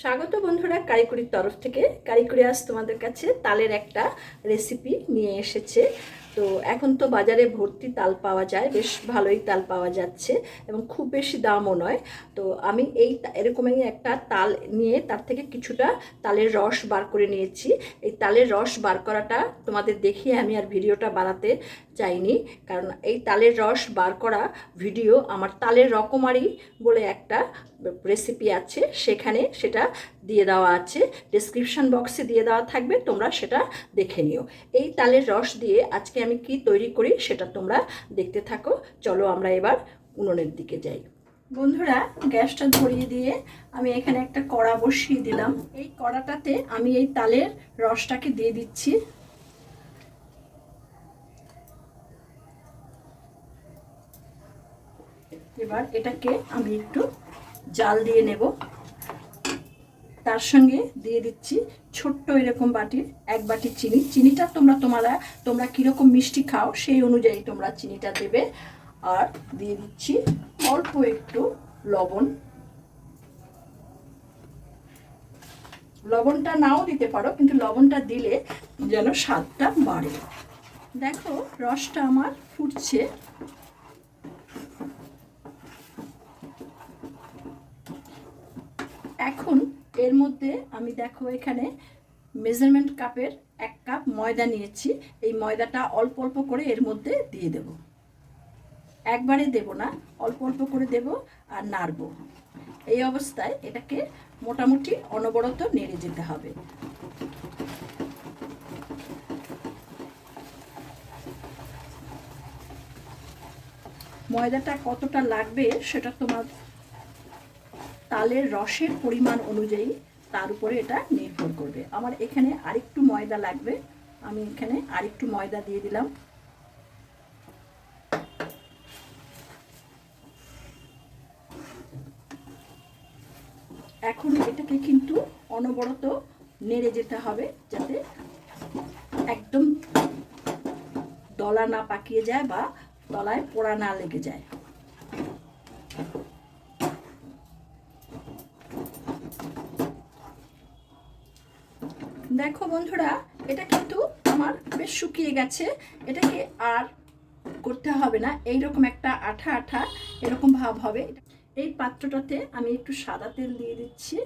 স্বাগত বন্ধুরা কারিকুরির তরফ থেকে। কারিকুরি আজ তোমাদের কাছে তালের একটা রেসিপি নিয়ে এসেছে। তো এখন তো বাজারে ভর্তি তাল পাওয়া যায়, বেশ ভালোই তাল পাওয়া যাচ্ছে এবং খুব বেশি দামও নয়। তো আমি এই এরকমই একটা তাল নিয়ে তার থেকে কিছুটা তালের রস বার করে নিয়েছি। এই তালের রস বার করাটা তোমাদের দেখিয়ে আমি আর ভিডিওটা বানাতে চাইনি। কারণ এই তালের রস বার করা ভিডিও আমার তালের রকমারি বলে একটা রেসিপি আছে। সেখানে সেটা দিয়ে দেওয়া আছে। ডিসক্রিপশন বক্সে দিয়ে দেওয়া থাকবে। তোমরা সেটা দেখে নিও। এই তালের রস দিয়ে আজকে আমি কি তৈরি করি সেটা তোমরা দেখতে থাকো। চলো আমরা এবার উনুনের দিকে যাই। বন্ধুরা, গ্যাসটা ধরিয়ে দিয়ে আমি এখানে একটা কড়া বসিয়ে দিলাম। এই কড়াটাতে আমি এই তালের রসটাকে দিয়ে দিচ্ছি। এবার এটাকে আমি একটু জাল দিয়ে নেব। তার সঙ্গে দিয়ে দিচ্ছি ছোট্ট এরকম বাটির এক বাটি চিনি। চিনিটা তোমরা তোমরা তোমরা কীরকম মিষ্টি খাও সেই অনুযায়ী তোমরা চিনিটা দেবে। আর দিয়ে দিচ্ছি অল্প একটু লবণ। লবণটা নাও দিতে পারো, কিন্তু লবণটা দিলে যেন স্বাদটা বাড়ে। দেখো রসটা আমার ফুটছে এখন এর মধ্যে আমি দেখো এখানে মেজারমেন্ট কাপের এক কাপ ময়দা নিয়েছি। এই ময়দাটা অল্প অল্প করে এর মধ্যে দিয়ে দেব। একবারে দেব না, অল্প অল্প করে দেব আর নাড়ব। এই অবস্থায় এটাকে মোটামুটি অনবরত নেড়ে যেতে হবে। ময়দাটা কতটা লাগবে সেটা তোমার তালের রসের পরিমাণ অনুযায়ী তার উপরে এটা নির্ভর করবে। আমার এখানে আরেকটু ময়দা লাগবে। আমি এখানে আরেকটু ময়দা দিয়ে দিলাম। এখন এটাকে কিন্তু অনবরত নেড়ে যেতে হবে যাতে একদম দলা না পাকিয়ে যায় বা তলায় পোড়া না লেগে যায়। দেখো বন্ধুরা, এটা কিন্তু আমার বেশ শুকিয়ে গেছে। এটাকে আর করতে হবে না এই রকম একটা আঠা আঠা এরকম ভাব হবে। এই পাত্রটাতে আমি একটু সাদা তেল দিয়ে দিচ্ছি।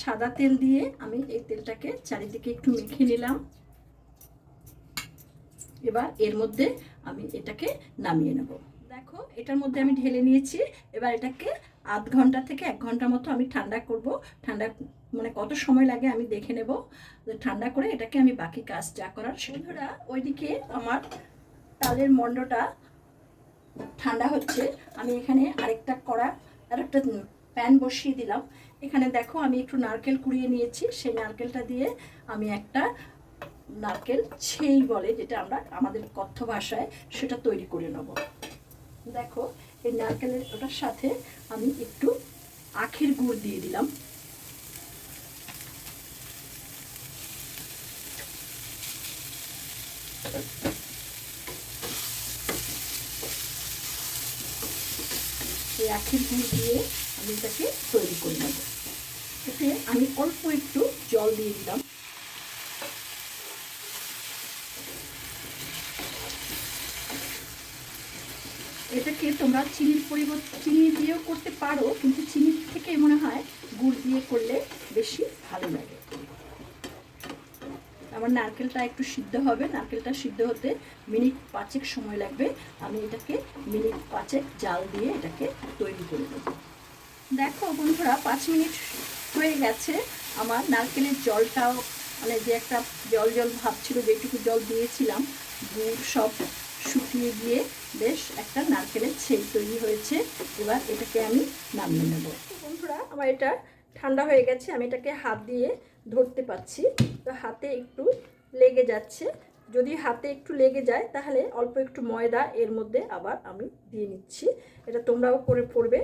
সাদা তেল দিয়ে আমি এই তেলটাকে চারিদিকে একটু মেখে নিলাম। এবার এর মধ্যে আমি এটাকে নামিয়ে নেব। দেখো, এটার মধ্যে আমি ঢেলে নিয়েছি। এবার এটাকে আধ ঘণ্টা থেকে এক ঘণ্টা মতো আমি ঠান্ডা করব। ঠান্ডা মানে কত সময় লাগে আমি দেখে নেব ঠান্ডা করে এটাকে আমি বাকি কাজ যা করার বন্ধুরা ওইদিকে আমার তালের মণ্ডটা ঠান্ডা হচ্ছে। আমি এখানে আরেকটা কড়া, আরেকটা প্যান বসিয়ে দিলাম। এখানে দেখো আমি একটু নারকেল কুড়িয়ে নিয়েছি, সেই নারকেলটা দিয়ে আমি একটা নারকেল ছেই বলে যেটা আমরা আমাদের কথ্য ভাষায় সেটা তৈরি করে নেব। দেখো এই নারকেলের ওটার সাথে আমি একটু আখের গুড় দিয়ে দিলাম। আখের গুড় দিয়ে আমি এটাকে তৈরি করে নেব। এতে আমি অল্প একটু জল দিয়ে দিলাম। এটাকে তোমরা চিনির পরিবর্তে, চিনি দিয়েও করতে পারো, কিন্তু চিনির থেকে মনে হয় গুড় দিয়ে করলে বেশি ভালো লাগে। আমার নারকেলটা একটু সিদ্ধ হবে, নারকেলটা সিদ্ধ হতে মিনিট পাঁচেক সময় লাগবে। আমি এটাকে মিনিট পাঁচেক জাল দিয়ে এটাকে তৈরি করে দেবো দেখো বন্ধুরা, পাঁচ মিনিট হয়ে গেছে। আমার নারকেলের জলটাও মানে যে একটা জল জল ভাব ছিল, যেটুকু জল দিয়েছিলাম, গুড় সব শুকিয়ে গিয়ে বেশ একটা নারকেলের ছেই তৈরি হয়েছে। এবার এটাকে আমি নামিয়ে নেব। বন্ধুরা, আমার এটা ঠান্ডা হয়ে গেছে। আমি এটাকে হাত দিয়ে ধরতে পাচ্ছি তো হাতে একটু লেগে যাচ্ছে। যদি হাতে একটু লেগে যায়, তাহলে অল্প একটু ময়দা এর মধ্যে আবার আমি দিয়ে নিচ্ছি। এটা তোমরাও করে পড়বে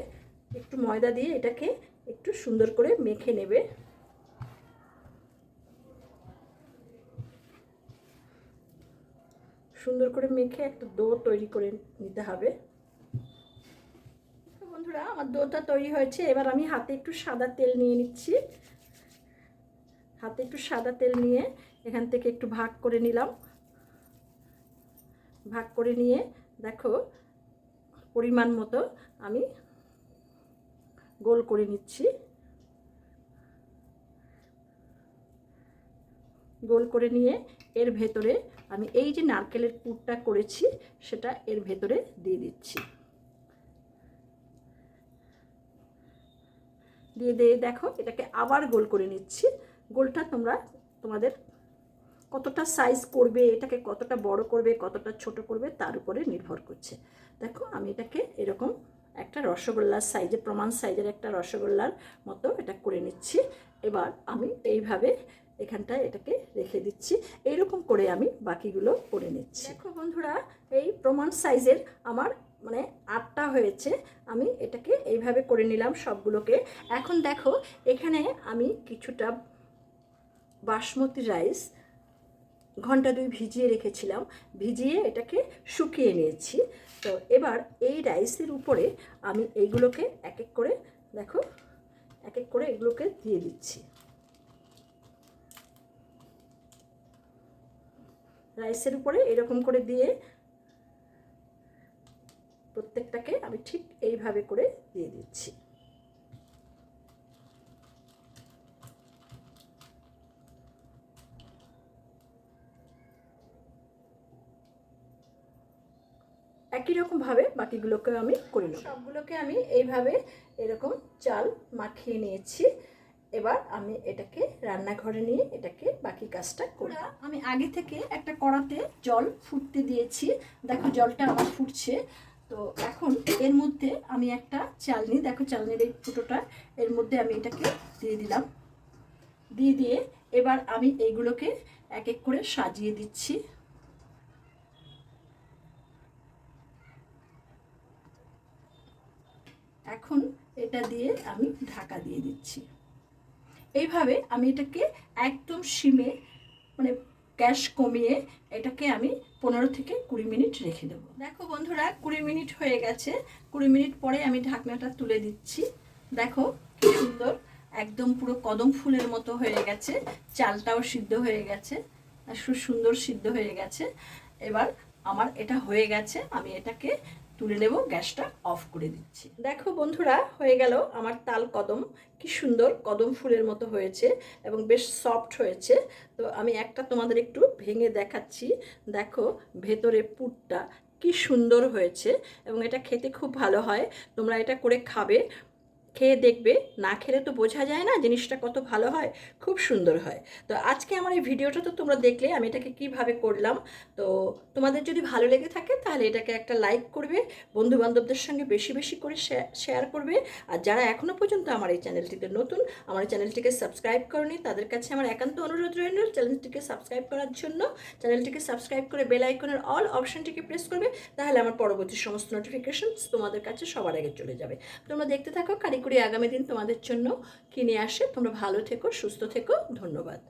একটু ময়দা দিয়ে এটাকে একটু সুন্দর করে মেখে নেবে। সুন্দর করে মেখে একটা দো তৈরি করে নিতে হবে। বন্ধুরা, আমার দোটা তৈরি হয়েছে। এবার আমি হাতে একটু সাদা তেল নিয়ে নিচ্ছি। হাতে একটু সাদা তেল নিয়ে এখান থেকে একটু ভাগ করে নিলাম। ভাগ করে নিয়ে দেখো, পরিমাণ মতো আমি গোল করে নিচ্ছি। গোল করে নিয়ে এর ভেতরে আমি এই যে নারকেলের পুরটা করেছি, সেটা এর ভেতরে দিয়ে দিচ্ছি। দিয়ে দিয়ে দেখো, এটাকে আবার গোল করে নিচ্ছি। গোলটা তোমরা তোমাদের কতটা সাইজ করবে, এটাকে কতটা বড় করবে, কতটা ছোট করবে, তার উপরে নির্ভর করছে। দেখো, আমি এটাকে এরকম একটা রসগোল্লার সাইজে প্রমাণ সাইজের একটা রসগোল্লার মতো এটা করে নিচ্ছি। এবার আমি এইভাবে এখানটায় এটাকে রেখে দিচ্ছি। এইরকম করে আমি বাকিগুলো করে নিচ্ছি। দেখো বন্ধুরা, এই প্রমাণ সাইজের আমার মানে আটটা হয়েছে। আমি এটাকে এইভাবে করে নিলাম সবগুলোকে। এখন দেখো, এখানে আমি কিছুটা বাসমতি রাইস ঘণ্টা দুই ভিজিয়ে রেখেছিলাম। ভিজিয়ে এটাকে শুকিয়ে নিয়েছি। তো এবার এই রাইসের উপরে আমি এইগুলোকে এক এক করে, দেখো এক এক করে এগুলোকে দিয়ে দিচ্ছি। রাইসের উপরে এরকম করে দিয়ে প্রত্যেকটাকে আমি ঠিক এইভাবে করে দিয়ে দিচ্ছি। বাকিগুলোকে আমি করে নেব। সবগুলোকে আমি এইভাবে এরকম চাল মাখিয়ে নিয়েছি। এবার আমি এটাকে রান্নাঘরে নিয়ে এটাকে বাকি কাজটা করি। আমি আগে থেকে একটা কড়াতে জল ফুটতে দিয়েছি। দেখো জলটা আমার ফুটছে। তো এখন এর মধ্যে আমি একটা চালনি, দেখো চালনির এই ফুটোটা, এর মধ্যে আমি এটাকে দিয়ে দিলাম। দিয়ে দিয়ে এবার আমি এইগুলোকে এক এক করে সাজিয়ে দিচ্ছি। এখন এটা দিয়ে আমি ঢাকা দিয়ে দিচ্ছি। এইভাবে আমি এটাকে একদম সিমে মানে গ্যাস কমিয়ে এটাকে আমি পনেরো থেকে কুড়ি মিনিট রেখে দেবো। দেখো বন্ধুরা, কুড়ি মিনিট হয়ে গেছে। কুড়ি মিনিট পরে আমি ঢাকনাটা তুলে দিচ্ছি। দেখো কি সুন্দর, একদম পুরো কদম ফুলের মতো হয়ে গেছে। চালটাও সিদ্ধ হয়ে গেছে। সুন্দর সিদ্ধ হয়ে গেছে। এবার আমার এটা হয়ে গেছে। আমি এটাকে তুলে নেব, গ্যাসটা অফ করে দিচ্ছি। দেখো বন্ধুরা, হয়ে গেল আমার তাল কদম। কি সুন্দর কদম ফুলের মতো হয়েছে এবং বেশ সফট হয়েছে। তো আমি একটা তোমাদের একটু ভেঙে দেখাচ্ছি। দেখো ভেতরে পুরটা কি সুন্দর হয়েছে এবং এটা খেতে খুব ভালো হয়। তোমরা এটা করে খাবে। খেয়ে দেখবে। না খেলে তো বোঝা যায় না জিনিসটা কত ভালো হয়, খুব সুন্দর হয়। তো আজকে আমার এই ভিডিওটা তো তোমরা দেখলে, আমি এটাকে কীভাবে করলাম। তো তোমাদের যদি ভালো লেগে থাকে তাহলে এটাকে একটা লাইক করবে বন্ধু বান্ধবদের সঙ্গে বেশি বেশি করে শেয়ার করবে। আর যারা এখনও পর্যন্ত আমার এই চ্যানেলটিতে নতুন, আমার চ্যানেলটিকে সাবস্ক্রাইব করনি, তাদের কাছে আমার একান্ত অনুরোধ রইল চ্যানেলটিকে সাবস্ক্রাইব করার জন্য। চ্যানেলটিকে সাবস্ক্রাইব করে বেল আইকনের অল অপশানটিকে প্রেস করবে, তাহলে আমার পরবর্তী সমস্ত নোটিফিকেশন তোমাদের কাছে সবার আগে চলে যাবে। তোমরা দেখতে থাকো কারিগরি আগামী দিন তোমাদের জন্য কিনে আসে। তোমরা ভালো থেকো সুস্থ থেকো। ধন্যবাদ।